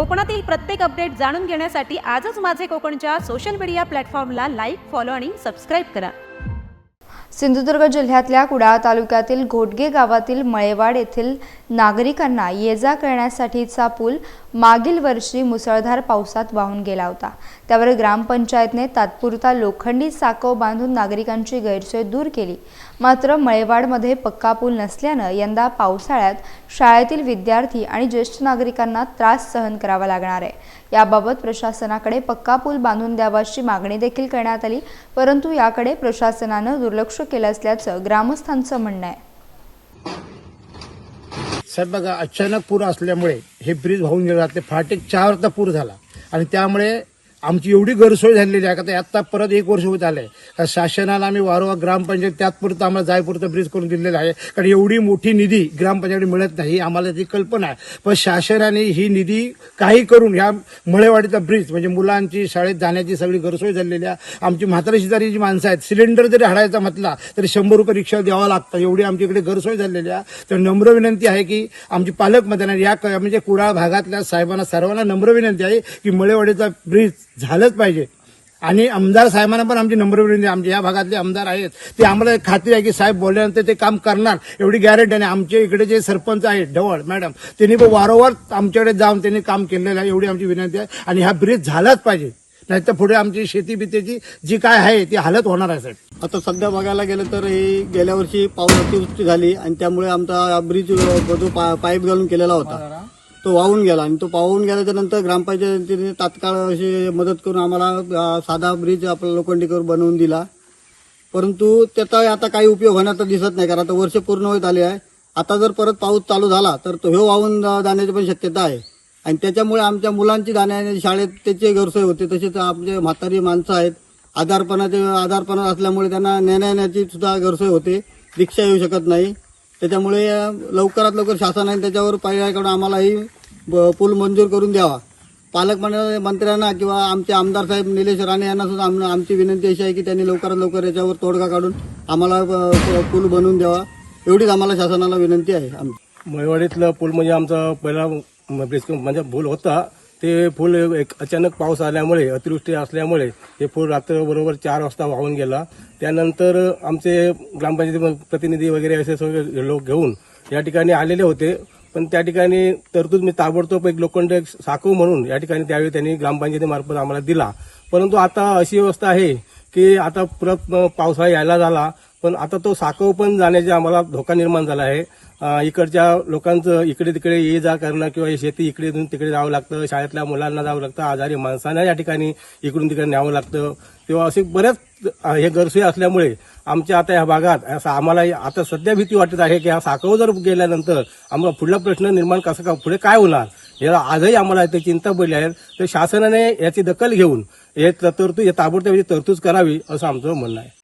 कोकणातील प्रत्येक अपडेट जाणून घेण्यासाठी आजच माझे कोकणच्या सोशल मीडिया प्लॅटफॉर्मला लाईक फॉलो आणि सबस्क्राईब करा. सिंधुदुर्ग जिल्ह्यातल्या कुडाळ तालुक्यातील घोटगे गावातील मळेवाड येथील नागरिकांना ये जा करण्यासाठीचा पूल मागील वर्षी मुसळधार पावसात वाहून गेला होता. त्यावर ग्रामपंचायतने तात्पुरता लोखंडी साकव बांधून नागरिकांची गैरसोय दूर केली. मात्र मळेवाडमध्ये पक्का पूल नसल्यानं यंदा पावसाळ्यात शाळेतील विद्यार्थी आणि ज्येष्ठ नागरिकांना त्रास सहन करावा लागणार आहे. याबाबत प्रशासनाकडे पक्का पूल बांधून द्यावाशी मागणी देखील करण्यात आली परंतु याकडे प्रशासनानं दुर्लक्ष केलं असल्याचं ग्रामस्थांचं म्हणणं आहे. साहेब बघा अचानक पूर असल्यामुळे हे ब्रिज वाहून गेलं ते फाटे तर पूर झाला. आणि त्यामुळे आमची एवढी गैरसोय झालेली आहे का ते आत्ता परत एक वर्ष होत आलंय. का शासनाला आम्ही वारंवार ग्रामपंचायत त्यातपुरतं आम्हाला जायपुरतं ब्रिज करून दिलेलं आहे. कारण एवढी मोठी निधी ग्रामपंचायत मिळत नाही ही आम्हाला ती कल्पना आहे. पण शासनाने ही निधी काही करून ह्या मळेवाडीचा ब्रिज म्हणजे मुलांची शाळेत जाण्याची सगळी गैरसोय झालेली आहे. आमची म्हातारी शेजारी जी माणसं आहेत सिलेंडर जरी हाडायचा म्हटला तरी शंभर रुपये रिक्षा द्यावा लागतं. एवढी आमच्या इकडे गैरसोय झालेली आहे. तर नम्र विनंती आहे की आमची पालकमंत्र्यांना या क- म्हणजे कुडाळ भागातल्या साहेबांना सर्वांना नम्र विनंती आहे की मळेवाडीचा ब्रिज झालंच पाहिजे. आणि आमदार साहेबांना पण आमची नम्र विनंती आमच्या या भागातले आमदार आहेत. ते आम्हाला खात्री आहे की साहेब बोलल्यानंतर ते काम करणार. एवढी गॅरंटी आणि आमच्या इकडे जे सरपंच आहेत ढवळ मॅडम त्यांनी पण वारंवार आमच्याकडे जाऊन त्यांनी काम केलेलं आहे. एवढी आमची विनंती आहे. आणि हा ब्रिज झालाच पाहिजे. नाही तर पुढे आमची शेती बितेची जी काय आहे ती हालत होणार आहे साहेब. आता सध्या बघायला गेलं तर हे गेल्या वर्षी पाऊस अतिवृष्टी झाली आणि त्यामुळे आमचा ब्रिज जो पा- पाईप घालून केलेला होता. तो वाहून गेला. आणि तो वाहून गेल्याच्यानंतर ग्रामपंचायतीने तात्काळ अशी मदत करून आम्हाला साधा ब्रिज आपला लोखंडीकर बनवून दिला. परंतु त्याचा आता काही उपयोग होण्याचा दिसत नाही कारण आता वर्ष पूर्ण होत आले आहे. आता जर परत पाऊस चालू झाला तर तो ह्यो वाहून जाण्याची पण शक्यता आहे. आणि त्याच्यामुळे आमच्या मुलांची जाण्या शाळेत त्याची गैरसोय होते तसेच आमचे म्हातारी माणसं आहेत. आजारपणाचे आजारपणा असल्यामुळे त्यांना नेण्याची सुद्धा गैरसोय होते. रिक्षा येऊ शकत नाही. त्याच्यामुळे लवकरात लवकर शासनाने त्याच्यावर पर्याय काढून आम्हालाही ब- पूल मंजूर करून द्यावा. पालकमंत्री मंत्र्यांना किंवा आमचे आमदार साहेब निलेश राणे यांना सुद्धा आम- आमची विनंती अशी आहे की त्यांनी लवकरात लवकर याच्यावर तोडगा काढून आम्हाला पूल बनवून द्यावा. एवढीच आम्हाला शासनाला विनंती आहे. आमची मळवाडीतलं पूल म्हणजे आमचा पहिला म्हणजे भूल होता. ते फुल एक अचानक पाऊस आल्यामुळे अतिवृष्टी असल्यामुळे हे फूल रात्रबरोबर चार वाजता वाहून गेला. त्यानंतर आमचे ग्रामपंचायती प्रतिनिधी वगैरे असे सगळे लोक घेऊन या ठिकाणी आलेले होते. पण त्या ठिकाणी तरतूद मी ताबडतोब एक लोखंड एक म्हणून या ठिकाणी त्यावेळी त्यांनी ग्रामपंचायतीमार्फत आम्हाला दिला. परंतु आता अशी व्यवस्था आहे की आता परत पावसाळा यायला झाला. पण आता तो साकव पण जाण्याचा आम्हाला धोका निर्माण झाला आहे. इकडच्या लोकांचं इकडे तिकडे ये जा करणं किंवा हे शेती इकडे तिकडे जावं लागतं. शाळेतल्या मुलांना जावं लागतं. आजारी माणसांना या ठिकाणी इकडून तिकडे न्यावं लागतं. तेव्हा असे बऱ्याच हे गरसोई असल्यामुळे आमच्या आता या भागात असं आम्हाला आता सध्या भीती वाटत आहे की हा साकव जर गेल्यानंतर आम्हाला पुढला प्रश्न निर्माण कसा का पुढे काय होणार? याला आजही आम्हाला ते चिंता पडली आहे. तर शासनाने याची दखल घेऊन हे तरतूद हे ताबडतोब याची तरतूद करावी असं आमचं म्हणणं आहे.